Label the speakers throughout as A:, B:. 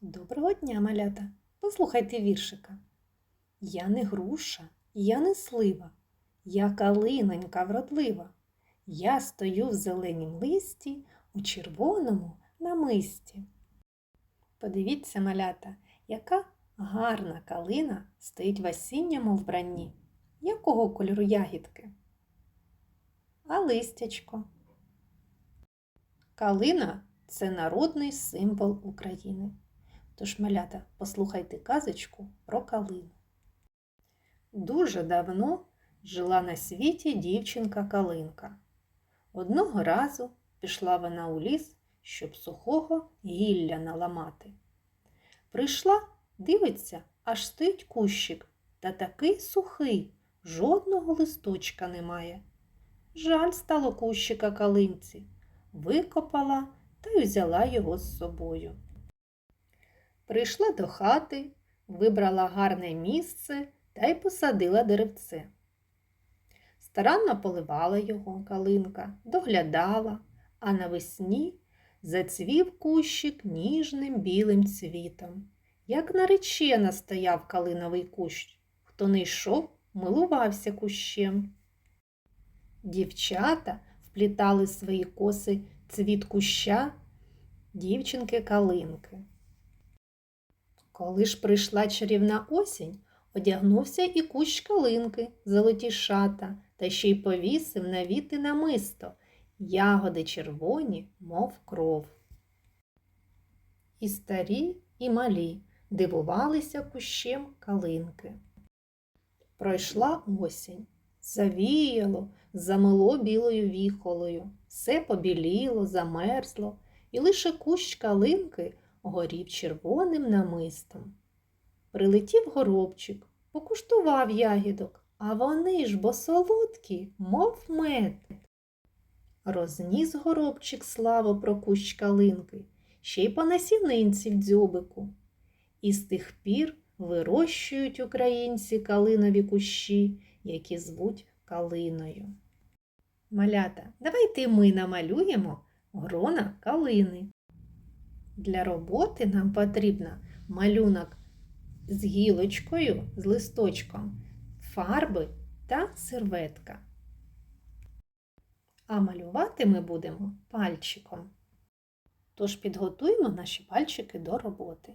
A: Доброго дня, малята! Послухайте віршика. Я не груша, я не слива, я калинонька вродлива. Я стою в зеленім листі, у червоному намисті. Подивіться, малята, яка гарна калина стоїть в осінньому вбранні. Якого кольору ягідки? А листячко. Калина це народний символ України. Тож, малята, послухайте казочку про калину. Дуже давно жила на світі дівчинка Калинка. Одного разу пішла вона у ліс, щоб сухого гілля наламати. Прийшла, дивиться, аж стоїть кущик, та такий сухий, жодного листочка немає. Жаль стало кущика калинці, викопала та й взяла його з собою. Прийшла до хати, вибрала гарне місце та й посадила деревце. Старанно поливала його калинка, доглядала, а навесні зацвів кущик ніжним білим цвітом. Як наречена стояв калиновий кущ, хто не йшов, милувався кущем. Дівчата вплітали свої коси цвіт куща дівчинки калинки. Коли ж прийшла чарівна осінь, одягнувся і кущ калинки, золоті шата, та ще й повісив на віти намисто, ягоди червоні, мов кров. І старі, і малі дивувалися кущем калинки. Пройшла осінь, завіяло, замило білою віхолою, все побіліло, замерзло, і лише кущ калинки горів червоним намистом. Прилетів горобчик, покуштував ягідок, а вони ж бо солодкі, мов мед. Розніс горобчик славу про кущ калинки, ще й по насінинці в дзьобику. І з тих пір вирощують українці калинові кущі, які звуть калиною. Малята, давайте ми намалюємо грона калини. Для роботи нам потрібно малюнок з гілочкою, з листочком, фарби та серветка. А малювати ми будемо пальчиком. Тож підготуємо наші пальчики до роботи.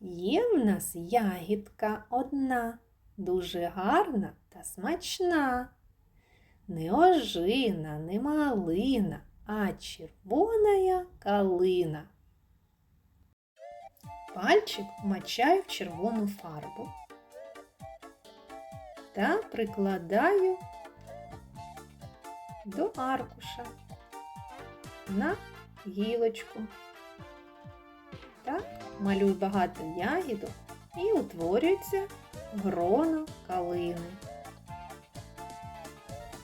A: Є в нас ягідка одна, дуже гарна та смачна. Не ожина, не малина, а червоная калина. Пальчик вмочаю в червону фарбу та прикладаю до аркуша на гілочку. Так, малюю багато ягідок і утворюється гроно калини.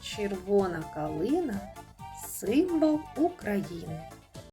A: Червона калина символ України.